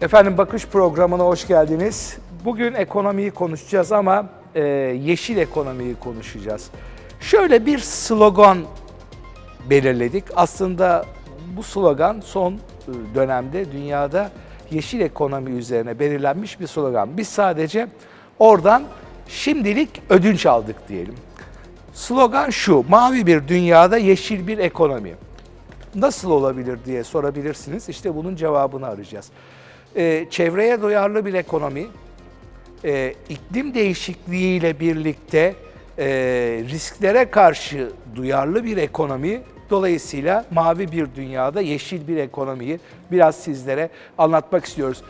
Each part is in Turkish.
Efendim Bakış programına hoş geldiniz. Bugün ekonomiyi konuşacağız ama e, yeşil ekonomiyi konuşacağız. Şöyle bir slogan belirledik. Aslında bu slogan son e, dönemde dünyada yeşil ekonomi üzerine belirlenmiş bir slogan. Biz sadece oradan şimdilik ödünç aldık diyelim. Slogan şu, mavi bir dünyada yeşil bir ekonomi. Nasıl olabilir diye sorabilirsiniz. İşte bunun cevabını arayacağız. Ee, çevreye duyarlı bir ekonomi, e, iklim değişikliğiyle birlikte e, risklere karşı duyarlı bir ekonomi, dolayısıyla mavi bir dünyada yeşil bir ekonomiyi biraz sizlere anlatmak istiyoruz.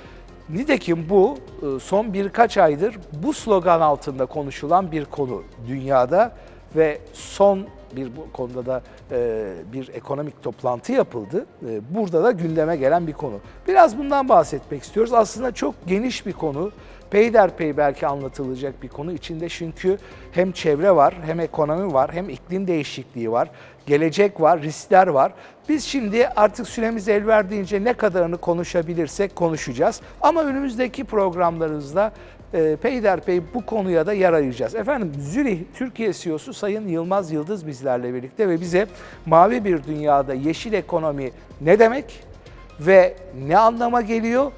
Nitekim bu e, son birkaç aydır bu slogan altında konuşulan bir konu dünyada ve son bir bu konuda da e, bir ekonomik toplantı yapıldı. E, burada da gündeme gelen bir konu. Biraz bundan bahsetmek istiyoruz. Aslında çok geniş bir konu. Peyderpey belki anlatılacak bir konu. İçinde çünkü hem çevre var, hem ekonomi var, hem iklim değişikliği var, gelecek var, riskler var. Biz şimdi artık süremiz el verdiğince ne kadarını konuşabilirsek konuşacağız. Ama önümüzdeki programlarımızda e, peyderpey bu konuya da yer ayıracağız. Efendim Zürih Türkiye CEO'su Sayın Yılmaz Yıldız bizlerle birlikte ve bize mavi bir dünyada yeşil ekonomi ne demek ve ne anlama geliyor?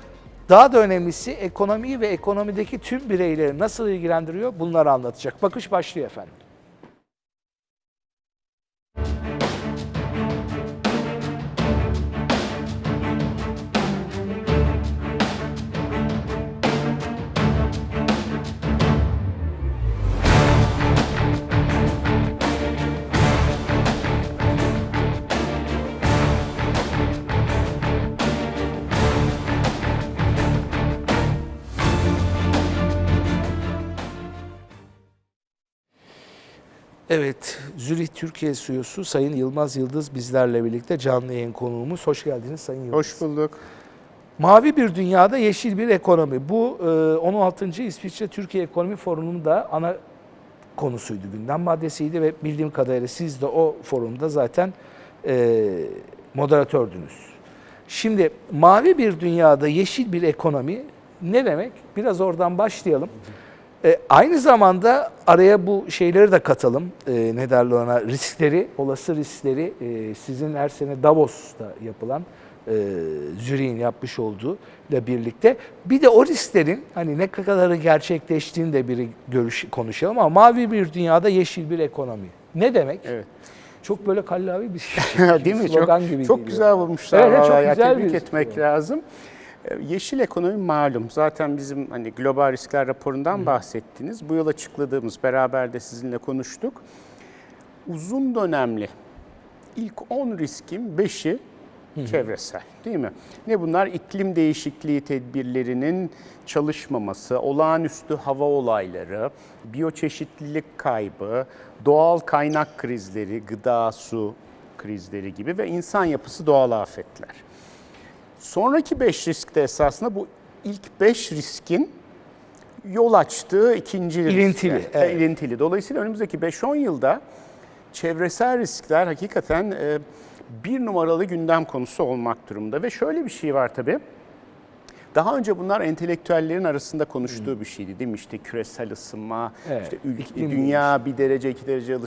Daha da önemlisi ekonomiyi ve ekonomideki tüm bireyleri nasıl ilgilendiriyor bunları anlatacak. Bakış başlıyor efendim. Evet, Zürih Türkiye CEO'su Sayın Yılmaz Yıldız bizlerle birlikte canlı yayın konuğumuz. Hoş geldiniz Sayın Yıldız. Hoş bulduk. Mavi bir dünyada yeşil bir ekonomi. Bu e, 16. İsviçre Türkiye Ekonomi Forumu'nun da ana konusuydu, gündem maddesiydi ve bildiğim kadarıyla siz de o forumda zaten e, moderatördünüz. Şimdi mavi bir dünyada yeşil bir ekonomi ne demek? Biraz oradan başlayalım. E, aynı zamanda araya bu şeyleri de katalım. E, ne derler ona? Riskleri, olası riskleri e, sizin her sene Davos'ta yapılan e, Zürih'in yapmış olduğu ile birlikte bir de o risklerin hani ne kadarı gerçekleştiğini de bir görüş konuşalım ama mavi bir dünyada yeşil bir ekonomi. Ne demek? Evet. Çok böyle kallavi bir şey. Değil mi? Çok, Slogan gibi çok geliyor. güzel bulmuşlar. Evet, çok güzel Tebrik bir etmek slogan. lazım. Ee, Yeşil ekonomi malum. Zaten bizim hani global riskler raporundan bahsettiniz. Bu yıl açıkladığımız, beraber de sizinle konuştuk. Uzun dönemli ilk 10 riskin 5'i çevresel değil mi? Ne bunlar? İklim değişikliği tedbirlerinin çalışmaması, olağanüstü hava olayları, biyoçeşitlilik kaybı, doğal kaynak krizleri, gıda, su krizleri gibi ve insan yapısı doğal afetler. Sonraki 5 risk de esasında bu ilk 5 riskin yol açtığı ikinci risk. İlintili, Yani, evet. ilintili. Dolayısıyla önümüzdeki 5-10 yılda çevresel riskler hakikaten e, bir numaralı gündem konusu olmak durumda. Ve şöyle bir şey var tabii. Daha önce bunlar entelektüellerin arasında konuştuğu bir şeydi değil mi? İşte küresel ısınma, Evet, işte ülke, dünya bir derece, iki derece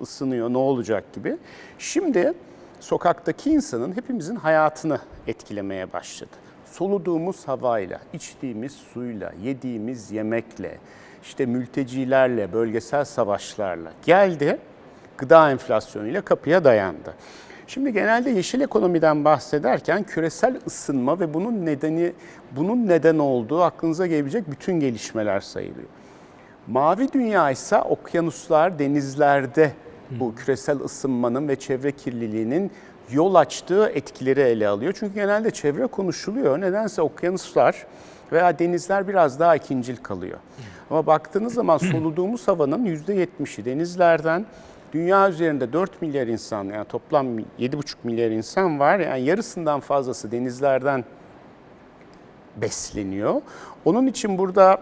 ısınıyor, ne olacak gibi. Şimdi sokaktaki insanın hepimizin hayatını etkilemeye başladı. Soluduğumuz havayla, içtiğimiz suyla, yediğimiz yemekle, işte mültecilerle, bölgesel savaşlarla geldi, gıda enflasyonuyla kapıya dayandı. Şimdi genelde yeşil ekonomiden bahsederken küresel ısınma ve bunun nedeni bunun neden olduğu aklınıza gelebilecek bütün gelişmeler sayılıyor. Mavi dünya ise okyanuslar, denizlerde bu küresel ısınmanın ve çevre kirliliğinin yol açtığı etkileri ele alıyor. Çünkü genelde çevre konuşuluyor. Nedense okyanuslar veya denizler biraz daha ikincil kalıyor. Ama baktığınız zaman soluduğumuz havanın %70'i denizlerden, dünya üzerinde 4 milyar insan yani toplam 7,5 milyar insan var. Yani yarısından fazlası denizlerden besleniyor. Onun için burada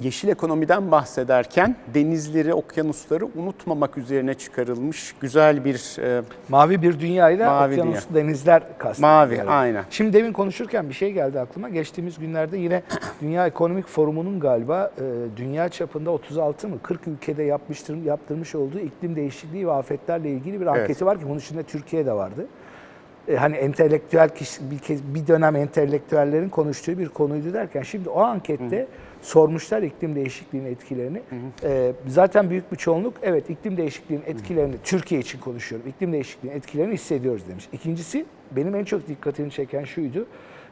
yeşil ekonomiden bahsederken denizleri, okyanusları unutmamak üzerine çıkarılmış güzel bir e, Mavi bir dünyayla Mavi okyanus denizler kastediyor. Mavi, herhalde. aynen. Şimdi demin konuşurken bir şey geldi aklıma. Geçtiğimiz günlerde yine Dünya Ekonomik Forumu'nun galiba e, dünya çapında 36 mı 40 ülkede yapmıştır, yaptırmış olduğu iklim değişikliği ve afetlerle ilgili bir anketi var ki bunun içinde Türkiye de vardı. E, hani entelektüel kişi, bir, kez, bir dönem entelektüellerin konuştuğu bir konuydu derken şimdi o ankette sormuşlar iklim değişikliğinin etkilerini. E, zaten büyük bir çoğunluk evet iklim değişikliğinin etkilerini Türkiye için konuşuyorum. İklim değişikliğinin etkilerini hissediyoruz demiş. İkincisi benim en çok dikkatimi çeken şuydu.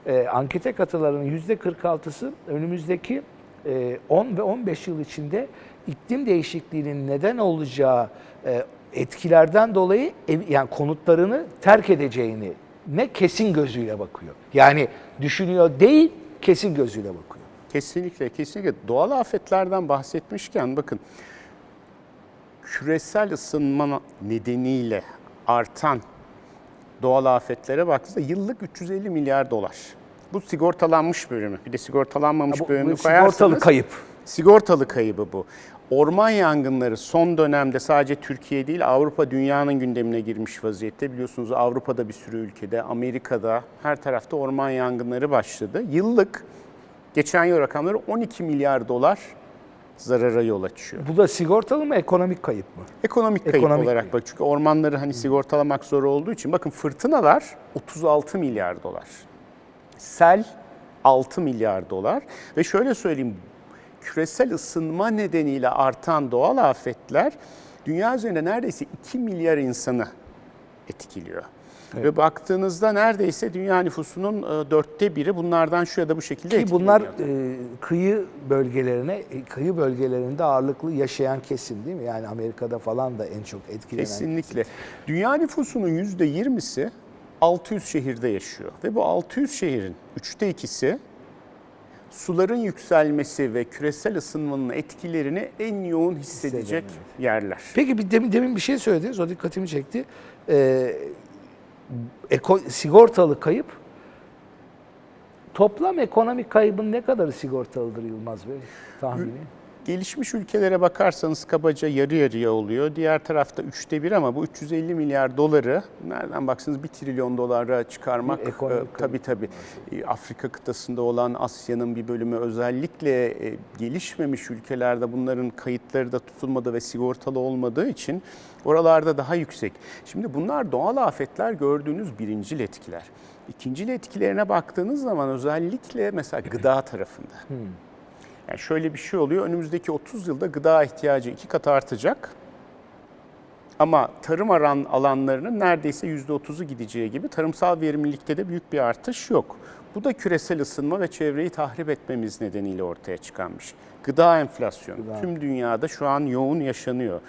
E, ankete katılanların yüzde 46'sı önümüzdeki e, 10 ve 15 yıl içinde iklim değişikliğinin neden olacağı e, etkilerden dolayı ev, yani konutlarını terk edeceğini ne kesin gözüyle bakıyor. Yani düşünüyor değil, kesin gözüyle bakıyor. Kesinlikle, kesinlikle. Doğal afetlerden bahsetmişken bakın küresel ısınma nedeniyle artan doğal afetlere baktığınızda yıllık 350 milyar dolar. Bu sigortalanmış bölümü. Bir de sigortalanmamış Bu- bu bölümünü sigortalı koyarsanız kayıp. Sigortalı kaybı bu. Orman yangınları son dönemde sadece Türkiye değil Avrupa dünyanın gündemine girmiş vaziyette. Biliyorsunuz Avrupa'da bir sürü ülkede, Amerika'da her tarafta orman yangınları başladı. Yıllık geçen yıl rakamları 12 milyar dolar zarara yol açıyor. Bu da sigortalı mı, ekonomik kayıp mı? Ekonomik kayıp Ekonomik olarak bak çünkü ormanları hani sigortalamak zor olduğu için bakın fırtınalar 36 milyar dolar. Sel 6 milyar dolar ve şöyle söyleyeyim küresel ısınma nedeniyle artan doğal afetler dünya üzerinde neredeyse 2 milyar insanı etkiliyor. Ve baktığınızda neredeyse dünya nüfusunun e, dörtte biri bunlardan şu ya da bu şekilde Ki bunlar e, kıyı bölgelerine, e, kıyı bölgelerinde ağırlıklı yaşayan kesim değil mi? Yani Amerika'da falan da en çok etkilenen. Kesinlikle. Dünya nüfusunun yüzde 20'si 600 şehirde yaşıyor. Ve bu 600 şehrin üçte ikisi suların yükselmesi ve küresel ısınmanın etkilerini en yoğun hissedecek yerler. Peki bir demin, demin bir şey söylediniz, o dikkatimi çekti. Ee, eko, sigortalı kayıp, toplam ekonomik kaybın ne kadarı sigortalıdır Yılmaz Bey tahmini? Gelişmiş ülkelere bakarsanız kabaca yarı yarıya oluyor. Diğer tarafta üçte bir ama bu 350 milyar doları nereden baksanız 1 trilyon dolara çıkarmak Bir e, tabii tabii. E, Afrika kıtasında olan Asya'nın bir bölümü özellikle e, gelişmemiş ülkelerde bunların kayıtları da tutulmadı ve sigortalı olmadığı için oralarda daha yüksek. Şimdi bunlar doğal afetler gördüğünüz birincil etkiler. İkincil etkilerine baktığınız zaman özellikle mesela gıda tarafında. Yani şöyle bir şey oluyor. Önümüzdeki 30 yılda gıda ihtiyacı iki kat artacak. Ama tarım aran alanlarının neredeyse %30'u gideceği gibi tarımsal verimlilikte de büyük bir artış yok. Bu da küresel ısınma ve çevreyi tahrip etmemiz nedeniyle ortaya çıkan bir şey. Gıda enflasyonu tüm dünyada şu an yoğun yaşanıyor.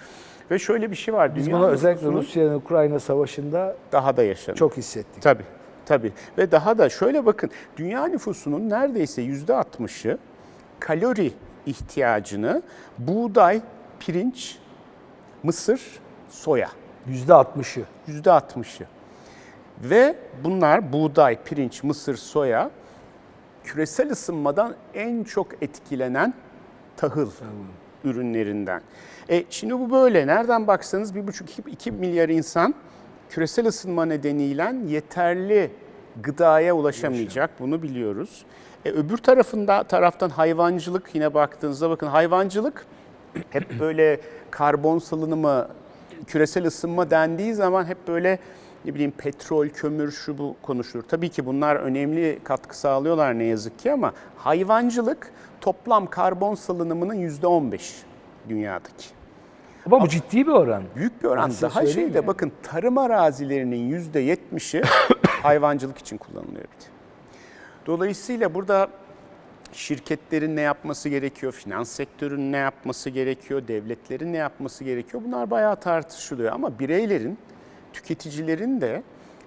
Ve şöyle bir şey var. Biz bunu özellikle nüfusunun Rusya-Ukrayna savaşında daha da yaşanıyor. çok hissettik. Tabii, tabii. Ve daha da şöyle bakın, dünya nüfusunun neredeyse yüzde 60'ı kalori ihtiyacını buğday, pirinç, mısır, soya. Yüzde altmışı. Yüzde 60'ı. Ve bunlar buğday, pirinç, mısır, soya küresel ısınmadan en çok etkilenen tahıl ürünlerinden. E şimdi bu böyle. Nereden baksanız 1,5-2 milyar insan küresel ısınma nedeniyle yeterli gıdaya ulaşamayacak. Bunu biliyoruz. E öbür tarafında taraftan hayvancılık yine baktığınızda bakın hayvancılık hep böyle karbon salınımı, küresel ısınma dendiği zaman hep böyle ne bileyim petrol, kömür şu bu konuşulur. Tabii ki bunlar önemli katkı sağlıyorlar ne yazık ki ama hayvancılık toplam karbon salınımının yüzde 15 dünyadaki. Ama bu ciddi bir oran. Büyük bir oran. Daha şeyde yani. bakın tarım arazilerinin yüzde yetmişi hayvancılık için kullanılıyor de. Dolayısıyla burada şirketlerin ne yapması gerekiyor, finans sektörünün ne yapması gerekiyor, devletlerin ne yapması gerekiyor bunlar bayağı tartışılıyor. Ama bireylerin, tüketicilerin de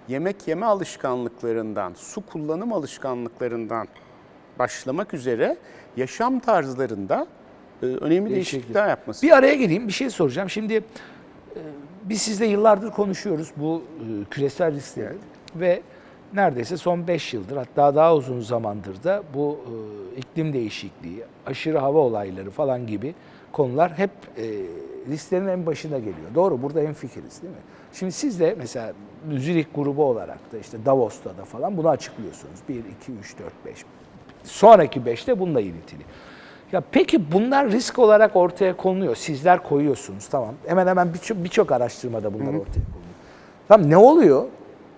yemek yeme alışkanlıklarından, su kullanım alışkanlıklarından başlamak üzere yaşam tarzlarında e, önemli Değişiklik. değişiklikler yapması. Bir araya gireyim, bir şey soracağım. Şimdi e, biz sizle yıllardır konuşuyoruz bu e, küresel riskleri ve neredeyse son 5 yıldır hatta daha uzun zamandır da bu e, iklim değişikliği, aşırı hava olayları falan gibi konular hep e, listenin en başına geliyor. Doğru burada en fikiriz değil mi? Şimdi siz de mesela Zürich grubu olarak da işte Davos'ta da falan bunu açıklıyorsunuz. 1, 2, 3, 4, 5. Sonraki 5 de bununla ilintili. Ya peki bunlar risk olarak ortaya konuluyor. Sizler koyuyorsunuz tamam. Hemen hemen birçok birçok araştırmada bunlar ortaya konuluyor. Tamam ne oluyor?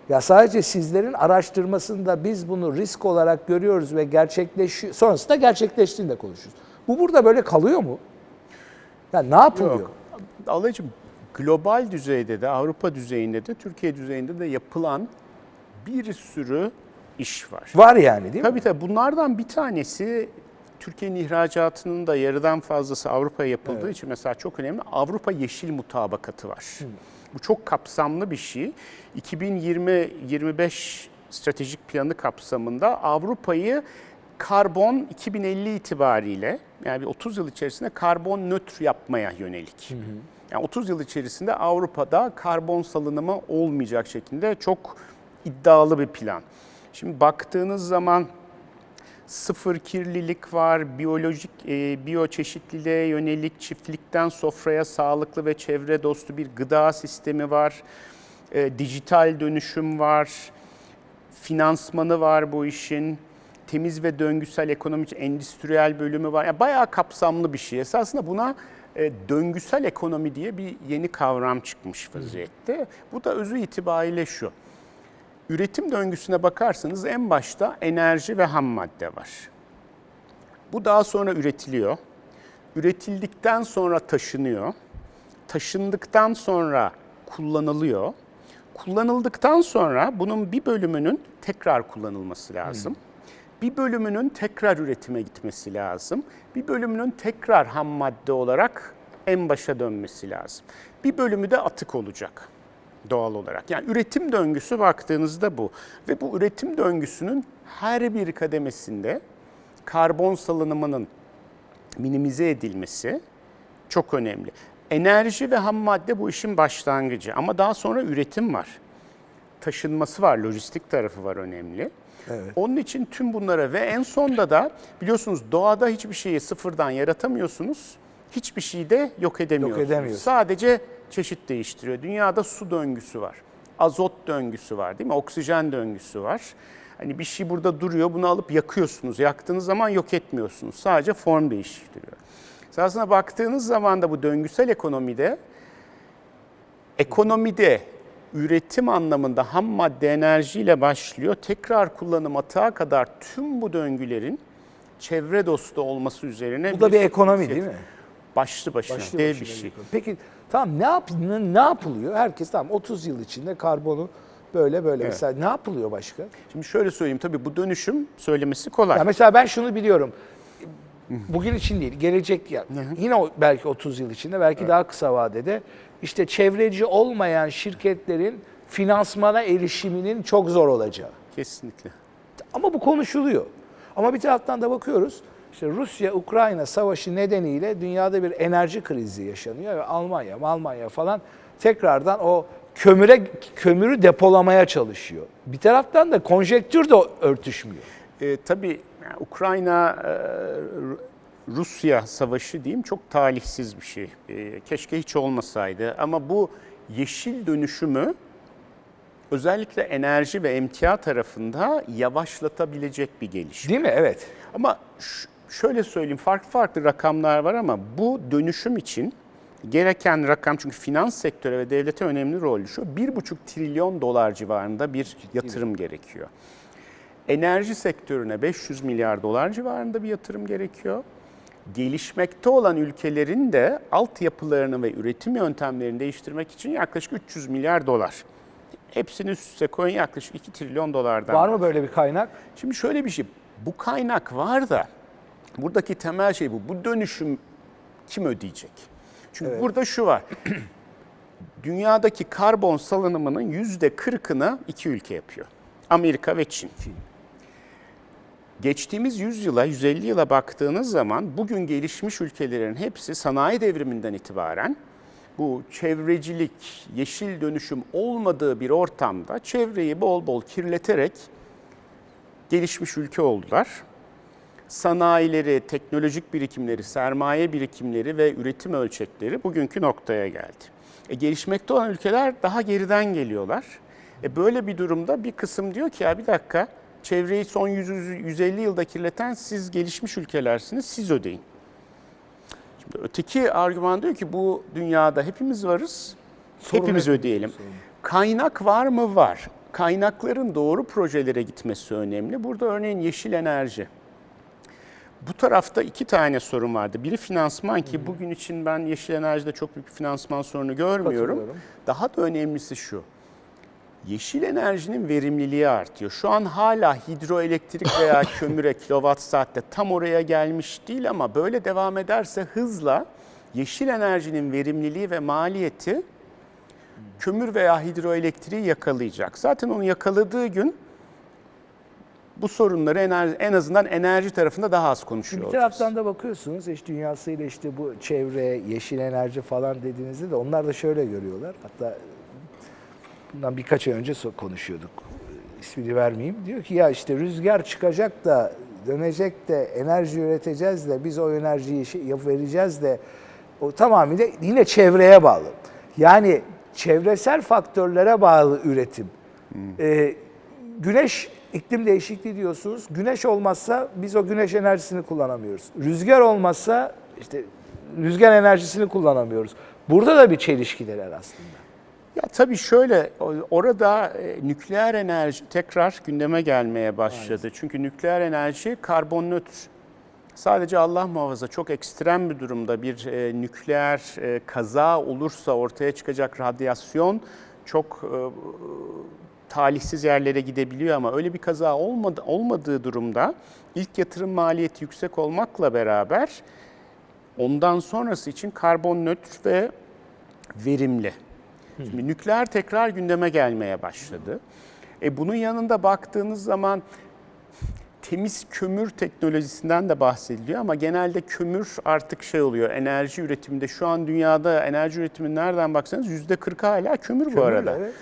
Ya sadece sizlerin araştırmasında biz bunu risk olarak görüyoruz ve gerçekleşiyor. Sonrasında gerçekleştiğinde konuşuyoruz. Bu burada böyle kalıyor mu? Ya ne yapılıyor? Yok. Ablacığım global düzeyde de Avrupa düzeyinde de Türkiye düzeyinde de yapılan bir sürü iş var. Var yani değil mi? Tabii tabii bunlardan bir tanesi Türkiye'nin ihracatının da yarıdan fazlası Avrupa'ya yapıldığı için mesela çok önemli Avrupa Yeşil Mutabakatı var. Bu çok kapsamlı bir şey. 2020-25 stratejik planı kapsamında Avrupa'yı karbon 2050 itibariyle yani bir 30 yıl içerisinde karbon nötr yapmaya yönelik. Yani 30 yıl içerisinde Avrupa'da karbon salınımı olmayacak şekilde çok iddialı bir plan. Şimdi baktığınız zaman sıfır kirlilik var, biyolojik e, biyoçeşitliliğe yönelik çiftlikten sofraya sağlıklı ve çevre dostu bir gıda sistemi var. E, dijital dönüşüm var. Finansmanı var bu işin. Temiz ve döngüsel ekonomi için endüstriyel bölümü var. Yani bayağı kapsamlı bir şey. Esasında buna e, döngüsel ekonomi diye bir yeni kavram çıkmış vaziyette. Bu da özü itibariyle şu. Üretim döngüsüne bakarsanız en başta enerji ve ham madde var. Bu daha sonra üretiliyor. Üretildikten sonra taşınıyor. Taşındıktan sonra kullanılıyor. Kullanıldıktan sonra bunun bir bölümünün tekrar kullanılması lazım. Bir bölümünün tekrar üretime gitmesi lazım. Bir bölümünün tekrar ham madde olarak en başa dönmesi lazım. Bir bölümü de atık olacak doğal olarak. Yani üretim döngüsü baktığınızda bu. Ve bu üretim döngüsünün her bir kademesinde karbon salınımının minimize edilmesi çok önemli. Enerji ve ham madde bu işin başlangıcı ama daha sonra üretim var. Taşınması var, lojistik tarafı var önemli. Onun için tüm bunlara ve en sonda da biliyorsunuz doğada hiçbir şeyi sıfırdan yaratamıyorsunuz. Hiçbir şeyi de yok edemiyorsunuz. edemiyorsun. Sadece çeşit değiştiriyor. Dünyada su döngüsü var. Azot döngüsü var değil mi? Oksijen döngüsü var. Hani bir şey burada duruyor, bunu alıp yakıyorsunuz. Yaktığınız zaman yok etmiyorsunuz. Sadece form değiştiriyor. Aslında baktığınız zaman da bu döngüsel ekonomide ekonomide üretim anlamında ham madde enerjiyle başlıyor. Tekrar kullanım atığa kadar tüm bu döngülerin çevre dostu olması üzerine Bu da bir ekonomi değil mi? Başlı başına Başlı dev başına bir şey. Peki tamam ne yap ne, ne yapılıyor? Herkes tamam 30 yıl içinde karbonu böyle böyle mesela ne yapılıyor başka? Şimdi şöyle söyleyeyim tabii bu dönüşüm söylemesi kolay. Ya mesela ben şunu biliyorum. Bugün için değil, gelecek ya. Yine o- belki 30 yıl içinde, belki daha kısa vadede işte çevreci olmayan şirketlerin finansmana erişiminin çok zor olacağı. Kesinlikle. Ama bu konuşuluyor. Ama bir taraftan da bakıyoruz. İşte Rusya-Ukrayna savaşı nedeniyle dünyada bir enerji krizi yaşanıyor ve Almanya, Almanya falan tekrardan o kömüre kömürü depolamaya çalışıyor. Bir taraftan da konjektür de örtüşmüyor. Ee, tabii yani Ukrayna e, Rusya savaşı diyeyim çok talihsiz bir şey. Ee, keşke hiç olmasaydı ama bu yeşil dönüşümü özellikle enerji ve emtia tarafında yavaşlatabilecek bir gelişme. Değil mi? Evet. Ama ş- şöyle söyleyeyim farklı farklı rakamlar var ama bu dönüşüm için gereken rakam çünkü finans sektörü ve devlete önemli rol düşüyor. 1,5 trilyon dolar civarında bir yatırım gerekiyor. Enerji sektörüne 500 milyar dolar civarında bir yatırım gerekiyor. Gelişmekte olan ülkelerin de altyapılarını ve üretim yöntemlerini değiştirmek için yaklaşık 300 milyar dolar. Hepsini üst üste koyun yaklaşık 2 trilyon dolardan. Var mı böyle bir kaynak? Şimdi şöyle bir şey, bu kaynak var da buradaki temel şey bu. Bu dönüşüm kim ödeyecek? Çünkü burada şu var. Dünyadaki karbon salınımının yüzde kırkını iki ülke yapıyor. Amerika ve Çin. Geçtiğimiz 100 yıla, 150 yıla baktığınız zaman bugün gelişmiş ülkelerin hepsi sanayi devriminden itibaren bu çevrecilik, yeşil dönüşüm olmadığı bir ortamda çevreyi bol bol kirleterek gelişmiş ülke oldular. Sanayileri, teknolojik birikimleri, sermaye birikimleri ve üretim ölçekleri bugünkü noktaya geldi. E, gelişmekte olan ülkeler daha geriden geliyorlar. E, böyle bir durumda bir kısım diyor ki ya bir dakika çevreyi son 100, 150 yılda kirleten siz gelişmiş ülkelersiniz, siz ödeyin. Şimdi öteki argüman diyor ki bu dünyada hepimiz varız, Sorun hepimiz hepimiz, ödeyelim. sorun. Kaynak var mı? Var. Kaynakların doğru projelere gitmesi önemli. Burada örneğin yeşil enerji. Bu tarafta iki tane sorun vardı. Biri finansman ki bugün için ben yeşil enerjide çok büyük bir finansman sorunu görmüyorum. Daha da önemlisi şu. Yeşil enerjinin verimliliği artıyor. Şu an hala hidroelektrik veya kömüre kilowatt saatte tam oraya gelmiş değil ama böyle devam ederse hızla yeşil enerjinin verimliliği ve maliyeti kömür veya hidroelektriği yakalayacak. Zaten onu yakaladığı gün bu sorunları enerji, en azından enerji tarafında daha az konuşuyor Bir olacağız. taraftan da bakıyorsunuz iş dünyasıyla işte bu çevre, yeşil enerji falan dediğinizde de onlar da şöyle görüyorlar. Hatta bundan birkaç ay önce konuşuyorduk. İsmini vermeyeyim. Diyor ki ya işte rüzgar çıkacak da dönecek de enerji üreteceğiz de biz o enerjiyi şey, yap- vereceğiz de o tamamıyla yine çevreye bağlı. Yani çevresel faktörlere bağlı üretim. Ee, güneş iklim değişikliği diyorsunuz. Güneş olmazsa biz o güneş enerjisini kullanamıyoruz. Rüzgar olmazsa işte rüzgar enerjisini kullanamıyoruz. Burada da bir çelişkiler aslında. Ya tabii şöyle orada e, nükleer enerji tekrar gündeme gelmeye başladı. Çünkü nükleer enerji karbon nötr. Sadece Allah muhafaza çok ekstrem bir durumda bir e, nükleer e, kaza olursa ortaya çıkacak radyasyon çok e, talihsiz yerlere gidebiliyor ama öyle bir kaza olmadı, olmadığı durumda ilk yatırım maliyeti yüksek olmakla beraber ondan sonrası için karbon nötr ve verimli. Şimdi nükleer tekrar gündeme gelmeye başladı. E bunun yanında baktığınız zaman temiz kömür teknolojisinden de bahsediliyor ama genelde kömür artık şey oluyor enerji üretiminde şu an dünyada enerji üretimi nereden baksanız yüzde 40 hala kömür, bu Kömürle, arada. evet.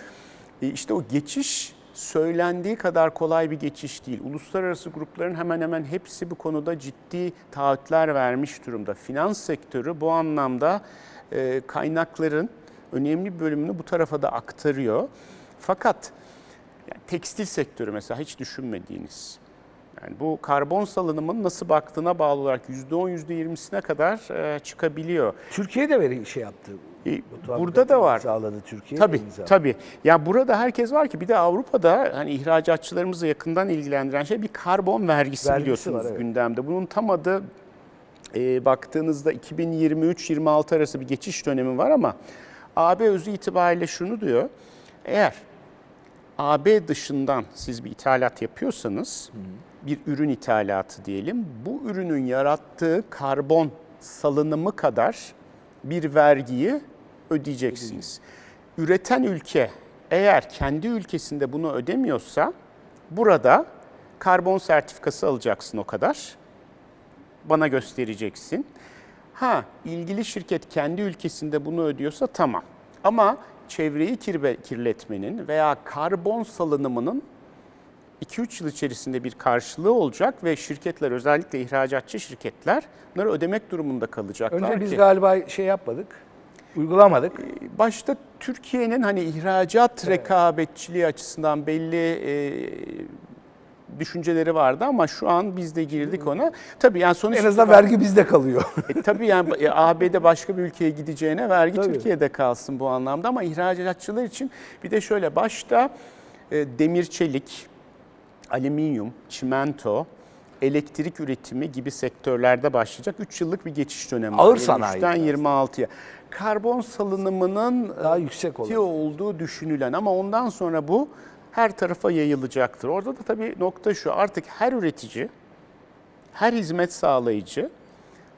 E işte o geçiş söylendiği kadar kolay bir geçiş değil. Uluslararası grupların hemen hemen hepsi bu konuda ciddi taahhütler vermiş durumda. Finans sektörü bu anlamda e, kaynakların önemli bir bölümünü bu tarafa da aktarıyor. Fakat yani tekstil sektörü mesela hiç düşünmediğiniz. Yani bu karbon salınımının nasıl baktığına bağlı olarak %10, %20'sine kadar e, çıkabiliyor. Türkiye de veri şey yaptı. E, burada da var. Sağladı Türkiye. Tabii imza. tabii. Ya burada herkes var ki bir de Avrupa'da hani ihracatçılarımızı yakından ilgilendiren şey bir karbon vergisi, Vergisi biliyorsunuz var, evet. gündemde. Bunun tam adı e, baktığınızda 2023-26 arası bir geçiş dönemi var ama AB özü itibariyle şunu diyor. Eğer AB dışından siz bir ithalat yapıyorsanız, bir ürün ithalatı diyelim, bu ürünün yarattığı karbon salınımı kadar bir vergiyi ödeyeceksiniz. Üreten ülke eğer kendi ülkesinde bunu ödemiyorsa, burada karbon sertifikası alacaksın o kadar. Bana göstereceksin. Ha, ilgili şirket kendi ülkesinde bunu ödüyorsa tamam. Ama çevreyi kirletmenin veya karbon salınımının 2-3 yıl içerisinde bir karşılığı olacak ve şirketler özellikle ihracatçı şirketler bunları ödemek durumunda kalacaklar Önce biz ki. galiba şey yapmadık. Uygulamadık. Başta Türkiye'nin hani ihracat rekabetçiliği açısından belli e, düşünceleri vardı ama şu an biz de girdik ona. Tabii yani sonuç En azından vergi bizde kalıyor. E, tabii yani e, AB'de başka bir ülkeye gideceğine vergi Tabii. Türkiye'de kalsın bu anlamda ama ihracatçılar için bir de şöyle başta e, demir çelik, alüminyum, çimento, elektrik üretimi gibi sektörlerde başlayacak 3 yıllık bir geçiş dönemi. Ağır sanayi 23'ten biraz. 26'ya. Karbon salınımının Daha e, yüksek ciddi olan. olduğu düşünülen ama ondan sonra bu her tarafa yayılacaktır. Orada da tabii nokta şu artık her üretici, her hizmet sağlayıcı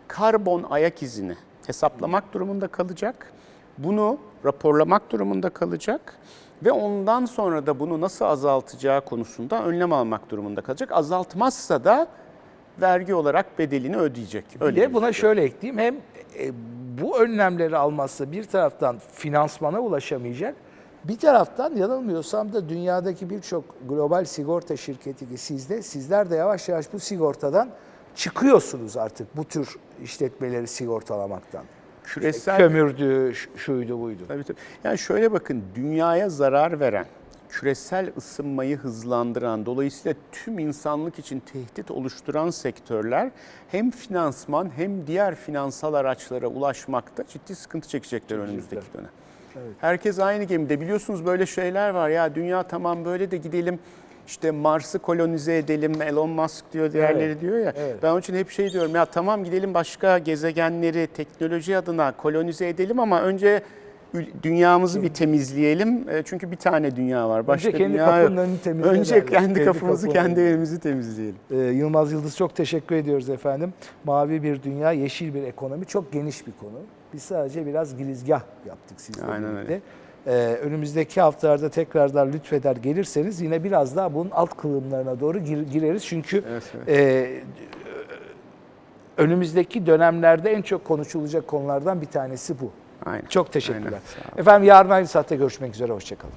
karbon ayak izini hesaplamak durumunda kalacak. Bunu raporlamak durumunda kalacak ve ondan sonra da bunu nasıl azaltacağı konusunda önlem almak durumunda kalacak. Azaltmazsa da vergi olarak bedelini ödeyecek. Bir Öyle de buna gözüküyor. şöyle ekleyeyim. Hem e, bu önlemleri almazsa bir taraftan finansmana ulaşamayacak. Bir taraftan yanılmıyorsam da dünyadaki birçok global sigorta şirketi ki sizde, sizler de yavaş yavaş bu sigortadan çıkıyorsunuz artık bu tür işletmeleri sigortalamaktan. küresel Kömürdü, şuydu buydu. Tabii tabii. Yani şöyle bakın dünyaya zarar veren, küresel ısınmayı hızlandıran, dolayısıyla tüm insanlık için tehdit oluşturan sektörler hem finansman hem diğer finansal araçlara ulaşmakta ciddi sıkıntı çekecekler önümüzdeki dönem. Herkes aynı gemide. Biliyorsunuz böyle şeyler var ya dünya tamam böyle de gidelim işte Mars'ı kolonize edelim. Elon Musk diyor, diğerleri Evet, diyor ya. evet. Ben onun için hep şey diyorum ya tamam gidelim başka gezegenleri teknoloji adına kolonize edelim ama önce dünyamızı bir temizleyelim. E, Çünkü bir tane dünya var. Başka kendi dünya kapının yok. önünü temizle Önce kendi, Kendi kapının kendi evimizi temizleyelim. Ee, Yılmaz Yıldız çok teşekkür ediyoruz efendim. Mavi bir dünya, yeşil bir ekonomi çok geniş bir konu. Biz sadece biraz girizgah yaptık sizle Aynen birlikte. öyle. Ee, önümüzdeki haftalarda tekrardan lütfeder gelirseniz yine biraz daha bunun alt kılımlarına doğru gir- gireriz. Çünkü Evet, evet. e, önümüzdeki dönemlerde en çok konuşulacak konulardan bir tanesi bu. Aynen. Çok teşekkürler. Aynen. Efendim yarın aynı saatte görüşmek üzere. Hoşçakalın.